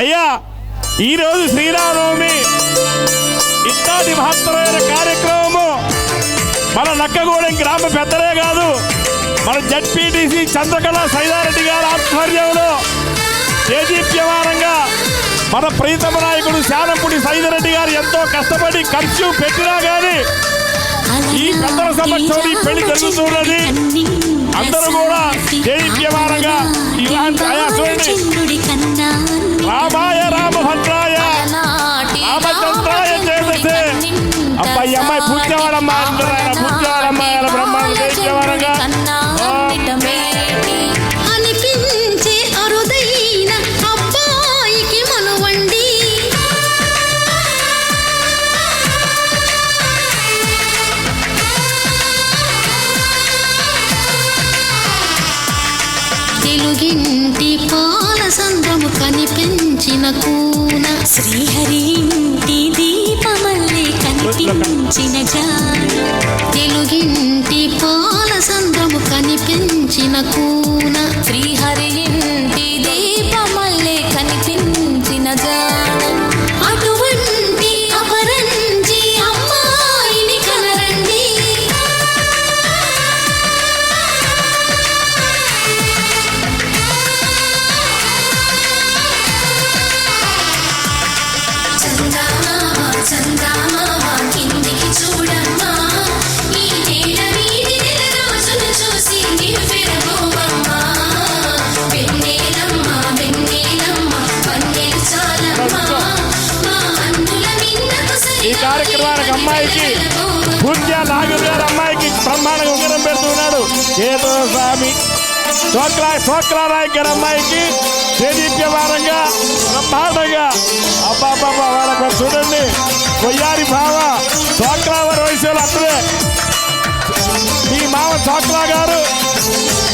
అయ్యా ఈరోజు శ్రీరామనవమి. ఇట్లాంటి మహత్తరమైన కార్యక్రమము మన నక్కగూడెం గ్రామ పెద్దలే కాదు మన జడ్పీటీసీ చంద్రకళ సైదారెడ్డి గారి ఆధ్వర్యంలో దేదీప్యమానంగా మన ప్రీతమ నాయకుడు శానంపుడి సైదారెడ్డి గారు ఎంతో కష్టపడి ఖర్చు పెట్టినా కానీ ఈ పెద్దల సమక్షంలో ఈ పెళ్ళి జరుగుతున్నది. అందరూ కూడా దేదీప్యమానంగా ఇలాంటి ఆయా చూడండి రామాయ రామభద్రాయ రామచంద్రాయ చేసే అబ్బాయి అమ్మాయి పూర్తివాడమ్మా అందరూ ఆయన పూర్తివాడమ్మా ఆయన బ్రహ్మాండ తెలుగింటి పాల సంద్రము కనిపించిన కూన. శ్రీహరి ఇంటి దీపమల్లే కనిపించిన జాన. తెలుగింటి పాల సంద్రము కనిపించిన కూన. ఈ అమ్మాయికి పూజ్య నాగర్ గారు అమ్మాయికి బ్రహ్మాండంగా ఉంగరం పెడుతున్నాడు. ఏదో స్వామి. చోక్లా చోక్లా గారి అమ్మాయికి దేదీప్య వారంగా బ్రహ్మాండంగా. అబ్బాబాబా వాళ్ళకి చూడండి. కొయ్యారి బావ చోక్లా వారి వయసులో అప్పుడే. మీ మామ చోక్రా గారు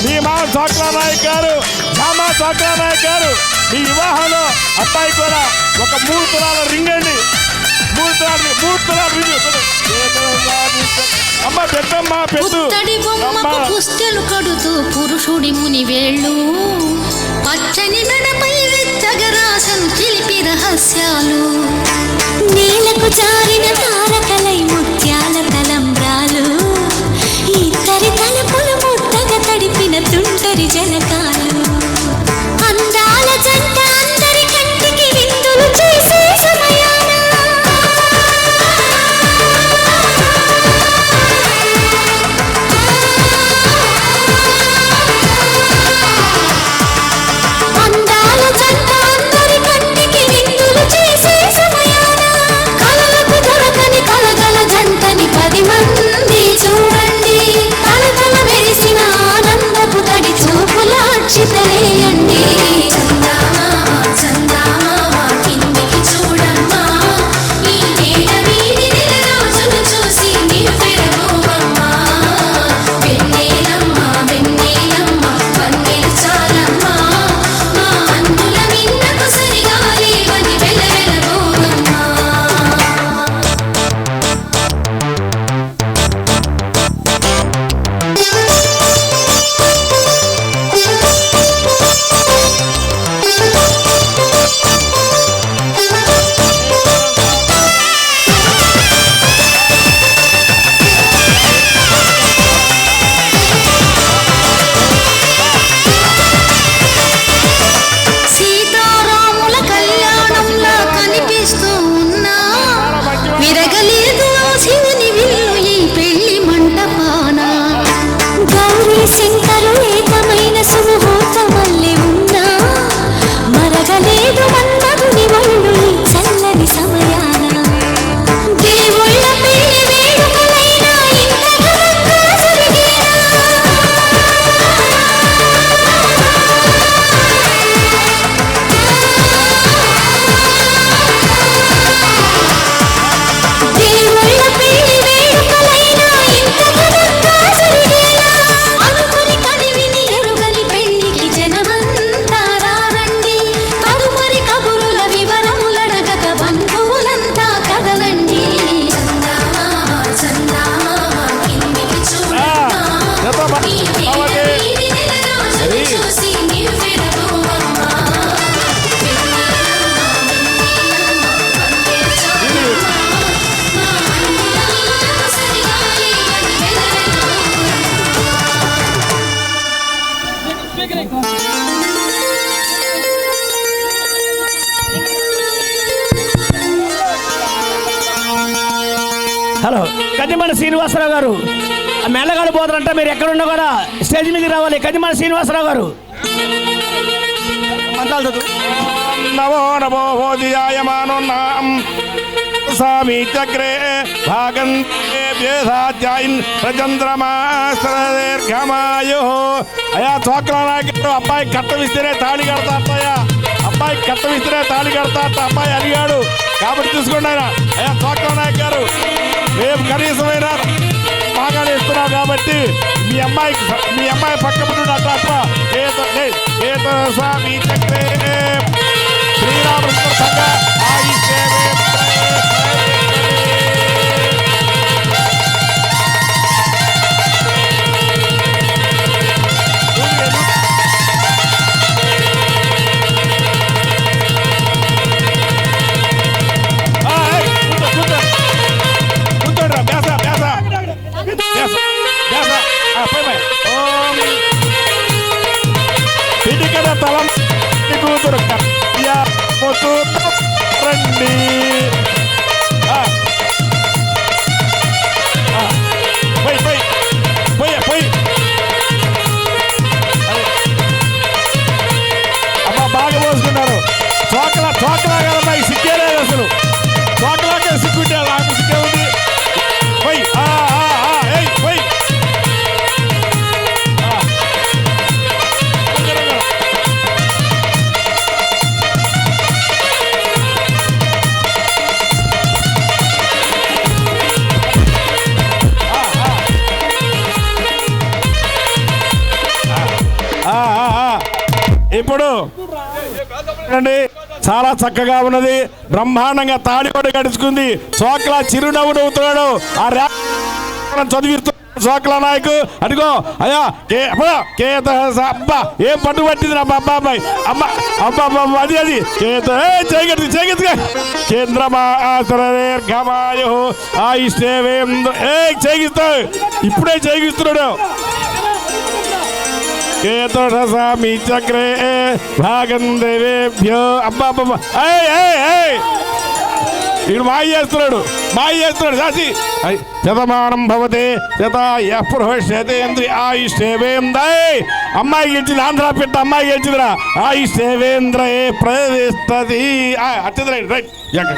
మీ మామ చోక్రా నాయక్ గారు మామ చోక్రా నాయక్ గారు మీ వివాహంలో అబ్బాయి కూడా ఒక మూడు తులాల రింగ్ అండి. అమ్మ పెద్దమ్మ పెద్ద పుస్తెలు కడుతూ పురుషుడి ముని వేళ్ళు హలో కదిమల శ్రీనివాసరావు గారు. ఆ మెల్లగాడు పోతారంట మీరు ఎక్కడున్నా కూడా స్టేజ్ మీదకి రావాలి. కదిమల శ్రీనివాసరావు గారు. నమో నమో భోజియాయమానో స్వామి చక్రే భాగం వేదాధ్యాయిన్ ప్రచంద్రమాశ్రదీర్ఘమాయు అయా చోక్ర నాయకుడు అబ్బాయి కట్టవిస్తేనే తాళి కడతాడయ్యా అబ్బాయి కట్టవిస్తేనే తాళి కడతాట అబ్బాయి అడిగాడు. కాబట్టి చూసుకోండి ఆయన. అయ్యా చోక్ర నాయక్ గారు. రేపు కనీసమైన బాగానే ఇస్తున్నావు కాబట్టి మీ అమ్మాయికి మీ అమ్మాయి పక్క ముందు అట్లా అట్లా స్వామి చక్రే శ్రీరామకృష్ణ సంఘ Dasa, apa ya? Om. Ini kan kada dalam ibu berkat. Ya, mutu rendi. Ah. Ah. Baik, baik. ఇప్పుడు చాలా చక్కగా ఉన్నది. బ్రహ్మాండంగా తాడిపడి గడుచుకుంది చోకలా చిరునవ్వు నవ్వుతున్నాడు ఆ రా చదివిస్తున్నాడు చోకలా నాయకు. అడిగో అయ్యా కే అబ్బా, కేత అబ్బా ఏం పట్టు పట్టింది నా అబ్బా అబ్బాయి అమ్మ అబ్బా అబ్బా అబ్బా, అది అది. కేత ఏ చేయగట్టి చేయగట్టుగా కేంద్రమాశ్రదీర్ఘమాయు ఆయుష్ేవేంద్ర ఏ చేగిస్తాడు ఇప్పుడే చేగిస్తున్నాడు కేతోషసామి చక్రే భాగం దేవేభ్యో అబ్బా అబ్బా ఇక్కడ మాయ చేస్తున్నాడు మాయ చేస్తున్నాడు శాసి శతమానం భవతే శత యపురుషేంద్రి ఆయుష్ేవేంద్రై అమ్మాయి గెలిచింది ఆంధ్ర పెట్ట అమ్మాయి గెలిచిందిరా ఆయుష్ేవేంద్రే ప్రవేశది అచ్చింది రైట్ రైట్ ఎక్కడ?